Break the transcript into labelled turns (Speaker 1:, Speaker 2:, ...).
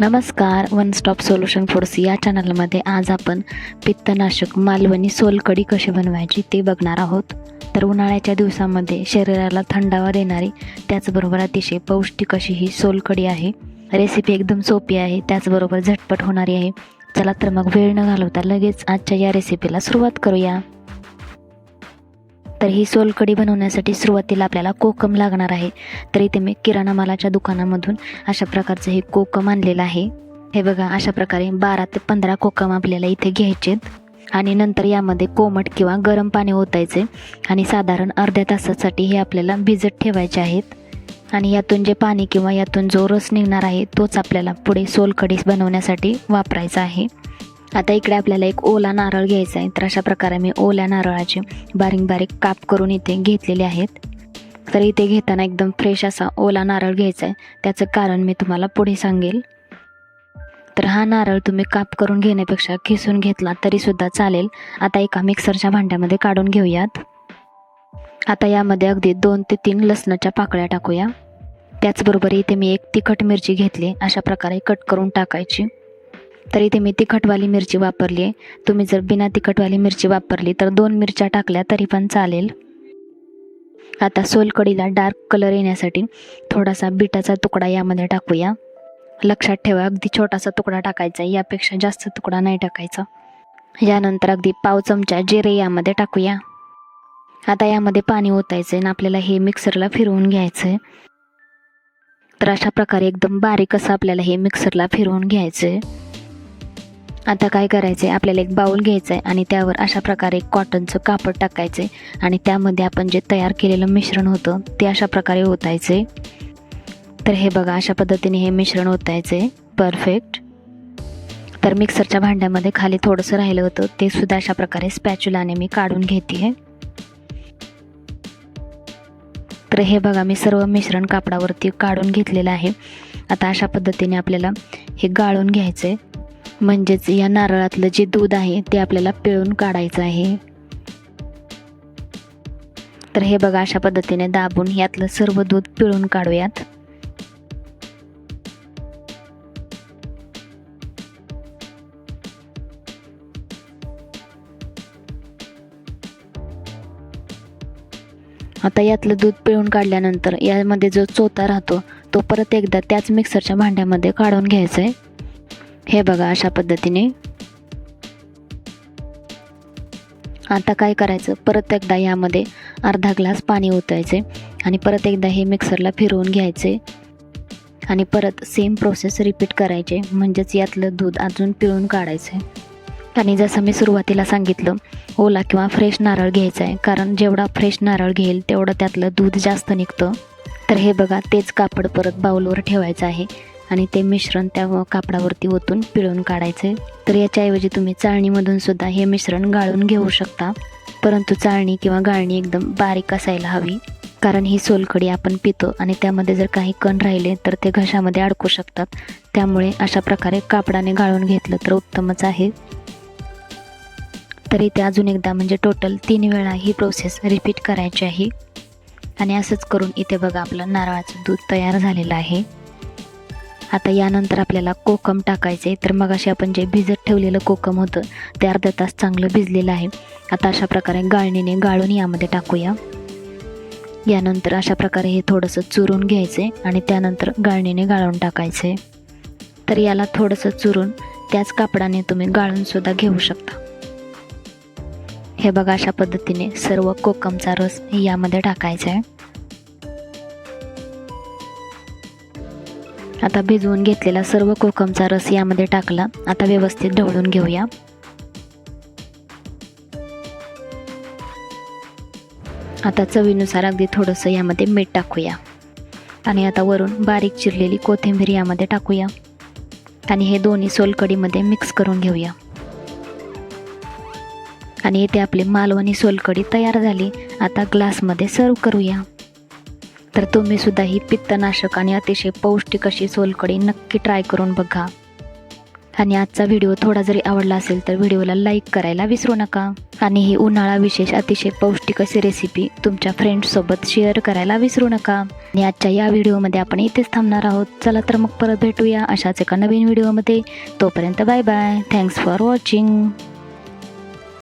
Speaker 1: नमस्कार one stop solution foods या चॅनलमध्ये आज आपण पित्तनाशक मालवणी सोलकढी कशी बनवायची ते बघणार आहोत. तर उन्हाळ्याच्या दिवसामध्ये शरीराला थंडावा देणारी त्याचबरोबर अतिशय पौष्टिक अशी ही सोलकढी आहे. रेसिपी एकदम सोपी आहे त्याचबरोबर झटपट होणारी आहे. चला तर मग वेळ न घालवता लगेच आजच्या या रेसिपीला सुरुवात करूया. तर ही सोलकढी बनवण्यासाठी सुरुवातीला आपल्याला कोकम लागणार आहे. तर इथे मी किराणा मालाच्या दुकानामधून अशा प्रकारचं हे कोकम आणलेलं आहे. हे बघा अशा प्रकारे बारा ते पंधरा कोकम आपल्याला इथे घ्यायचेत. आणि नंतर यामध्ये कोमट किंवा गरम पाणी ओतायचे. आणि साधारण अर्ध्या तासासाठी हे आपल्याला भिजत ठेवायचे आहेत. आणि यातून जे पाणी किंवा यातून जो रस निघणार आहे तोच आपल्याला पुढे सोलकढी बनवण्यासाठी वापरायचा आहे. आता इकडे आपल्याला एक ओला नारळ घ्यायचा आहे. तर अशा प्रकारे मी ओल्या नारळाचे बारीक बारीक काप करून इथे घेतलेले आहेत. तर इथे घेताना एकदम फ्रेश असा ओला नारळ घ्यायचा आहे. त्याचं कारण मी तुम्हाला पुढे सांगेल. तर हा नारळ तुम्ही काप करून घेण्यापेक्षा खिसून घेतला तरीसुद्धा चालेल. आता एका मिक्सरच्या भांड्यामध्ये काढून घेऊयात. आता यामध्ये अगदी दोन ते तीन लसणाच्या पाकळ्या टाकूया. त्याचबरोबर इथे मी एक तिखट मिरची घेतली. अशा प्रकारे कट करून टाकायची. तर इथे मी तिखटवाली मिरची वापरली आहे. तुम्ही जर बिना तिखटवाली मिरची वापरली तर दोन मिरच्या टाकल्या तरी पण चालेल. आता सोलकढीला डार्क कलर येण्यासाठी थोडासा बिटाचा तुकडा यामध्ये टाकूया. लक्षात ठेवा अगदी छोटासा तुकडा टाकायचा आहे. यापेक्षा जास्त तुकडा नाही टाकायचा. यानंतर अगदी पाव चमचा जिरे यामध्ये टाकूया. आता यामध्ये पाणी ओतायचं आहे आणि आपल्याला हे मिक्सरला फिरवून घ्यायचं आहे तर अशा प्रकारे एकदम बारीक असं आपल्याला हे मिक्सरला फिरवून घ्यायचं आहे आता काय करायचं आहे आपल्याला एक बाऊल घ्यायचं आहे आणि त्यावर अशा प्रकारे एक कॉटनचं कापड टाकायचं आहे आणि त्यामध्ये आपण जे तयार केलेलं मिश्रण होतं ते अशा प्रकारे ओतायचं आहे तर हे बघा अशा पद्धतीने हे मिश्रण ओतायचं आहे परफेक्ट तर मिक्सरच्या भांड्यामध्ये खाली थोडंसं राहिलं होतं ते सुद्धा अशा प्रकारे स्पॅच्युलाने मी काढून घेते तर हे बघा मी सर्व मिश्रण कापडावरती काढून घेतलेलं आहे. आता अशा पद्धतीने आपल्याला हे गाळून घ्यायचं आहे म्हणजेच या नारळातलं जे दूध आहे ते आपल्याला पिळून काढायचं आहे. तर हे बघा अशा पद्धतीने दाबून यातलं सर्व दूध पिळून काढूयात. आता यातलं दूध पिळून काढल्यानंतर यामध्ये जो चोथा राहतो तो परत एकदा त्याच मिक्सरच्या भांड्यामध्ये काढून घ्यायचा आहे हे बघा अशा पद्धतीने. आता काय करायचं? परत एकदा यामध्ये अर्धा ग्लास पाणी ओतायचे आणि परत एकदा हे मिक्सरला फिरवून घ्यायचे. आणि परत सेम प्रोसेस रिपीट करायचे म्हणजेच यातलं दूध अजून पिळून काढायचे. आणि जसं मी सुरुवातीला सांगितलं ओला किंवा फ्रेश नारळ घ्यायचा आहे. कारण जेवढा फ्रेश नारळ घेईल तेवढं त्यातलं दूध जास्त निघतं. तर हे बघा तेच कापड परत बाऊलवर ठेवायचं आहे. आणि ते मिश्रण त्या कापडावरती ओतून पिळून काढायचे. तर याच्याऐवजी तुम्ही चाळणीमधून सुद्धा हे मिश्रण गाळून घेऊ शकता. परंतु चाळणी किंवा गाळणी एकदम बारीक असायला हवी. कारण ही सोलकडी आपण पितो आणि त्यामध्ये जर काही कण राहिले तर ते घशामध्ये अडकू शकतात. त्यामुळे अशा प्रकारे कापडाने गाळून घेतलं तर उत्तमच आहे. तरी ते अजून एकदा म्हणजे टोटल तीन वेळा ही प्रोसेस रिपीट करायची आहे. आणि असंच करून इथे बघा आपलं नारळाचं दूध तयार झालेलं आहे. आता यानंतर आपल्याला कोकम टाकायचं आहे तर मग असे आपण जे भिजत ठेवलेलं कोकम होतं ते अर्धा तास चांगलं भिजलेलं आहे. आता अशा प्रकारे गाळणीने गाळून यामध्ये टाकूया. यानंतर अशा प्रकारे हे थोडंसं चुरून घ्यायचे आणि त्यानंतर गाळणीने गाळून टाकायचे तर याला थोडंसं चुरून त्याच कापडाने तुम्ही गाळूनसुद्धा घेऊ शकता. हे बघा अशा पद्धतीने सर्व कोकमचा रस यामध्ये टाकायचा आहे आता भिजवून घेतलेला सर्व कोकमचा रस यामध्ये टाकला. आता व्यवस्थित ढवळून घेऊया. आता चवीनुसार अगदी थोडंसं यामध्ये मीठ टाकूया. आणि आता वरून बारीक चिरलेली कोथिंबीर यामध्ये टाकूया. आणि हे दोन्ही सोलकडीमध्ये मिक्स करून घेऊया. आणि येथे आपली मालवणी सोलकडी तयार झाली. आता ग्लासमध्ये सर्व करूया. तर तुम्ही सुद्धा ही पित्तनाशक आणि अतिशय पौष्टिक अशी सोलकडी नक्की ट्राय करून बघा. आणि आजचा व्हिडिओ थोडा जरी आवडला असेल तर व्हिडिओला लाईक करायला विसरू नका. आणि ही उन्हाळा विशेष अतिशय पौष्टिक अशी रेसिपी तुमच्या फ्रेंड्ससोबत शेअर करायला विसरू नका. आणि आजच्या या व्हिडिओमध्ये आपण इथेच थांबणार आहोत. चला तर मग परत भेटूया अशाच एका नवीन व्हिडिओमध्ये तोपर्यंत bye bye thanks for watching